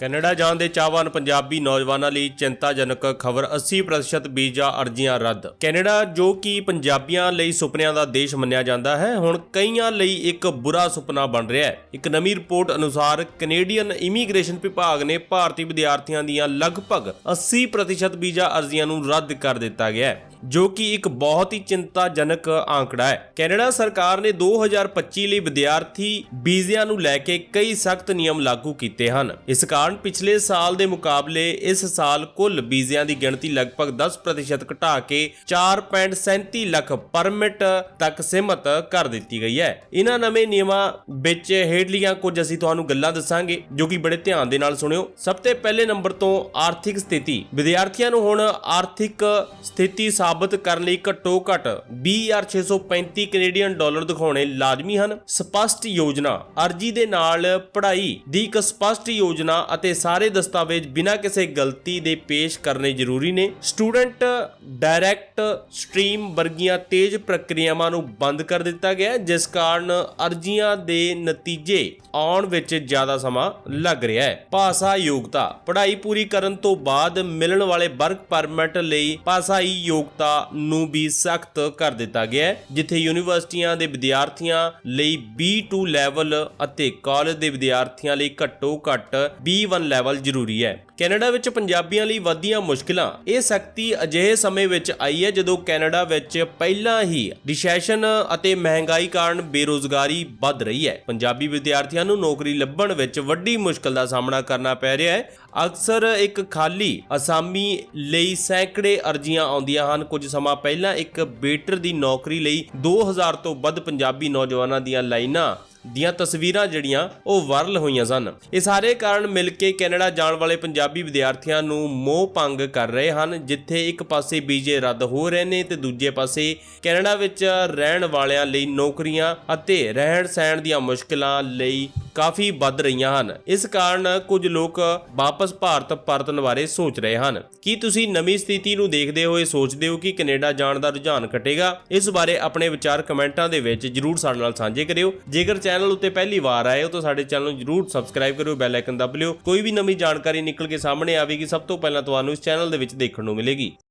Canada ਜਾਣ ਦੇ ਚਾਹਵਾਨ ਪੰਜਾਬੀ ਨੌਜਵਾਨਾਂ ਲਈ ਚਿੰਤਾਜਨਕ ਖਬਰ 80% ਵੀਜ਼ਾ ਅਰਜ਼ੀਆਂ ਰੱਦ। ਕੈਨੇਡਾ, ਜੋ ਕਿ ਪੰਜਾਬੀਆਂ ਲਈ ਸੁਪਨਿਆਂ ਦਾ ਦੇਸ਼ ਮੰਨਿਆ ਜਾਂਦਾ ਹੈ, ਹੁਣ ਕਈਆਂ ਲਈ ਇੱਕ ਬੁਰਾ ਸੁਪਨਾ ਬਣ ਰਿਹਾ ਹੈ। ਇੱਕ ਨਵੀਂ ਰਿਪੋਰਟ ਅਨੁਸਾਰ ਕੈਨੇਡੀਅਨ ਇਮੀਗ੍ਰੇਸ਼ਨ ਵਿਭਾਗ ਨੇ ਭਾਰਤੀ ਵਿਦਿਆਰਥੀਆਂ ਦੀਆਂ ਲਗਭਗ 80% ਵੀਜ਼ਾ ਅਰਜ਼ੀਆਂ ਨੂੰ ਰੱਦ ਕਰ ਦਿੱਤਾ ਗਿਆ ਹੈ। ਜੋ ਕਿ ਇੱਕ ਬਹੁਤ ਹੀ ਚਿੰਤਾਜਨਕ ਆંકੜਾ ਹੈ। ਕੈਨੇਡਾ ਸਰਕਾਰ ਨੇ 2025 ਲਈ ਵਿਦਿਆਰਥੀ ਵੀਜ਼ਿਆਂ ਨੂੰ ਲੈ ਕੇ ਕਈ ਸਖਤ ਨਿਯਮ ਲਾਗੂ ਕੀਤੇ ਹਨ। ਇਸ ਕਾਰਨ ਪਿਛਲੇ ਸਾਲ ਦੇ ਮੁਕਾਬਲੇ ਇਸ ਸਾਲ ਕੁੱਲ ਵੀਜ਼ਿਆਂ ਦੀ ਗਿਣਤੀ ਲਗਭਗ 10% ਘਟਾ ਕੇ 4.37 ਲੱਖ ਪਰਮਿਟ ਤੱਕ ਸੀਮਤ ਕਰ ਦਿੱਤੀ ਗਈ ਹੈ। ਇਹਨਾਂ ਨਵੇਂ ਨਿਯਮਾਂ ਵਿੱਚ ਹੇਠਲੀਆਂ ਕੁਝ ਅਸੀਂ ਤੁਹਾਨੂੰ ਗੱਲਾਂ ਦੱਸਾਂਗੇ, ਜੋ ਕਿ ਬੜੇ ਧਿਆਨ ਦੇ ਨਾਲ ਸੁਣਿਓ। ਸਭ ਤੋਂ ਪਹਿਲੇ ਨੰਬਰ ਤੋਂ ਆਰਥਿਕ ਸਥਿਤੀ। ਵਿਦਿਆਰਥੀਆਂ ਨੂੰ ਹੁਣ ਆਰਥਿਕ ਸਥਿਤੀ ਸਾਬਤ ਕਰਨ ਲਈ ਘੱਟੋ ਘੱਟ 20635 ਕੈਨੇਡੀਅਨ ਡਾਲਰ ਦਿਖਾਉਣੇ ਲਾਜ਼ਮੀ ਹਨ। ਸਪਸ਼ਟ ਯੋਜਨਾ, ਅਰਜੀ ਦੇ ਨਾਲ ਪੜ੍ਹਾਈ ਦੀ ਇੱਕ ਸਪਸ਼ਟ ਯੋਜਨਾ ਅਤੇ ਸਾਰੇ ਦਸਤਾਵੇਜ਼ ਬਿਨਾਂ ਕਿਸੇ ਗਲਤੀ ਦੇ ਪੇਸ਼ ਕਰਨੇ ਜ਼ਰੂਰੀ ਨੇ। ਸਟੂਡੈਂਟ ਡਾਇਰੈਕਟ ਸਟ੍ਰੀਮ ਵਰਗੀਆਂ ਤੇਜ਼ ਪ੍ਰਕਿਰਿਆਵਾਂ ਨੂੰ ਬੰਦ ਕਰ ਦਿੱਤਾ ਗਿਆ, ਜਿਸ ਕਾਰਨ ਅਰਜ਼ੀਆਂ ਦੇ ਨਤੀਜੇ ਆਉਣ ਵਿੱਚ ਜ਼ਿਆਦਾ ਸਮਾਂ ਲੱਗ ਰਿਹਾ ਹੈ। ਭਾਸ਼ਾ ਯੋਗਤਾ ਪੜ੍ਹਾਈ ਪੂਰੀ ਕਰਨ ਤੋਂ ਬਾਅਦ ਮਿਲਣ ਵਾਲੇ ਵਰਕ ਪਰਮਿਟ ਲਈ ਭਾਸ਼ਾਈ ਯੋਗਤਾ ਨੂੰ ਵੀ ਸਖਤ ਕਰ ਦਿੱਤਾ ਗਿਆ ਹੈ, ਜਿੱਥੇ ਯੂਨੀਵਰਸਿਟੀਆਂ ਦੇ ਵਿਦਿਆਰਥੀਆਂ ਲਈ B2 ਲੈਵਲ ਅਤੇ ਕਾਲਜ ਦੇ ਵਿਦਿਆਰਥੀਆਂ ਲਈ ਘੱਟੋ ਘੱਟ B1 ਲੈਵਲ ਜ਼ਰੂਰੀ ਹੈ। ਕੈਨੇਡਾ ਵਿੱਚ ਪੰਜਾਬੀਆਂ ਲਈ ਵਧੀਆਂ ਮੁਸ਼ਕਲਾਂ। ਇਹ ਸਖਤੀ ਅਜਿਹੇ ਸਮੇਂ ਵਿੱਚ ਆਈ ਹੈ ਜਦੋਂ ਕੈਨੇਡਾ ਵਿੱਚ ਪਹਿਲਾਂ ਹੀ ਰਿਸੈਸ਼ਨ ਅਤੇ ਮਹਿੰਗਾਈ ਕਾਰਨ ਬੇਰੋਜ਼ਗਾਰੀ ਵੱਧ ਰਹੀ ਹੈ। ਪੰਜਾਬੀ ਵਿਦਿਆਰਥੀਆਂ ਨੂੰ ਨੌਕਰੀ ਲੱਭਣ ਵਿੱਚ ਵੱਡੀ ਮੁਸ਼ਕਲ ਦਾ ਸਾਹਮਣਾ ਕਰਨਾ ਪੈ ਰਿਹਾ ਹੈ। ਅਕਸਰ ਇੱਕ ਖਾਲੀ ਅਸਾਮੀ ਲਈ ਸੈਂਕੜੇ ਅਰਜ਼ੀਆਂ ਆਉਂਦੀਆਂ ਹਨ। ਕੁਝ ਸਮਾਂ ਪਹਿਲਾਂ ਇੱਕ ਬੇਟਰ ਦੀ ਨੌਕਰੀ ਲਈ 2000 ਤੋਂ ਵੱਧ ਪੰਜਾਬੀ ਨੌਜਵਾਨਾਂ ਦੀਆਂ ਲਾਈਨਾਂ ਦੀਆਂ ਤਸਵੀਰਾਂ ਜਿਹੜੀਆਂ ਉਹ ਵਾਇਰਲ ਹੋਈਆਂ ਸਨ। ਇਹ ਸਾਰੇ ਕਾਰਨ ਮਿਲ ਕੇ ਕੈਨੇਡਾ ਜਾਣ ਵਾਲੇ ਪੰਜਾਬੀ ਵਿਦਿਆਰਥੀਆਂ ਨੂੰ ਮੋਹ ਭੰਗ ਕਰ ਰਹੇ ਹਨ, ਜਿੱਥੇ ਇੱਕ ਪਾਸੇ ਵੀਜ਼ੇ ਰੱਦ ਹੋ ਰਹੇ ਨੇ ਤੇ ਦੂਜੇ ਪਾਸੇ ਕੈਨੇਡਾ ਵਿੱਚ ਰਹਿਣ ਵਾਲਿਆਂ ਲਈ ਨੌਕਰੀਆਂ ਅਤੇ ਰਹਿਣ ਸਹਿਣ ਦੀਆਂ ਮੁਸ਼ਕਲਾਂ ਲਈ ਕਾਫੀ ਵੱਧ ਰਹੀਆਂ ਹਨ। ਇਸ ਕਾਰਨ ਕੁਝ ਲੋਕ ਵਾਪਸ ਭਾਰਤ ਪਰਤਣ ਬਾਰੇ ਸੋਚ ਰਹੇ ਹਨ। ਕੀ ਤੁਸੀਂ ਨਵੀਂ ਸਥਿਤੀ ਨੂੰ ਦੇਖਦੇ ਹੋਏ ਸੋਚਦੇ ਹੋ ਕਿ ਕੈਨੇਡਾ ਜਾਣ ਦਾ ਰੁਝਾਨ ਘਟੇਗਾ? ਇਸ ਬਾਰੇ ਆਪਣੇ ਵਿਚਾਰ ਕਮੈਂਟਾਂ ਦੇ ਵਿੱਚ ਜਰੂਰ ਸਾਡੇ ਨਾਲ ਸਾਂਝੇ ਕਰਿਓ। ਜੇਕਰ ਚੈਨਲ ਉੱਤੇ ਪਹਿਲੀ ਵਾਰ ਆਏ ਹੋ ਤਾਂ ਸਾਡੇ ਚੈਨਲ ਨੂੰ ਜਰੂਰ ਸਬਸਕ੍ਰਾਈਬ ਕਰਿਓ, ਬੈਲ ਆਈਕਨ ਦਬ ਲਿਓ। ਕੋਈ ਵੀ ਨਵੀਂ ਜਾਣਕਾਰੀ ਨਿਕਲ ਕੇ ਸਾਹਮਣੇ ਆਵੇਗੀ, ਸਭ ਤੋਂ ਪਹਿਲਾਂ ਤੁਹਾਨੂੰ ਇਸ ਚੈਨਲ ਦੇ ਵਿੱਚ ਦੇਖਣ ਨੂੰ ਮਿਲੇਗੀ।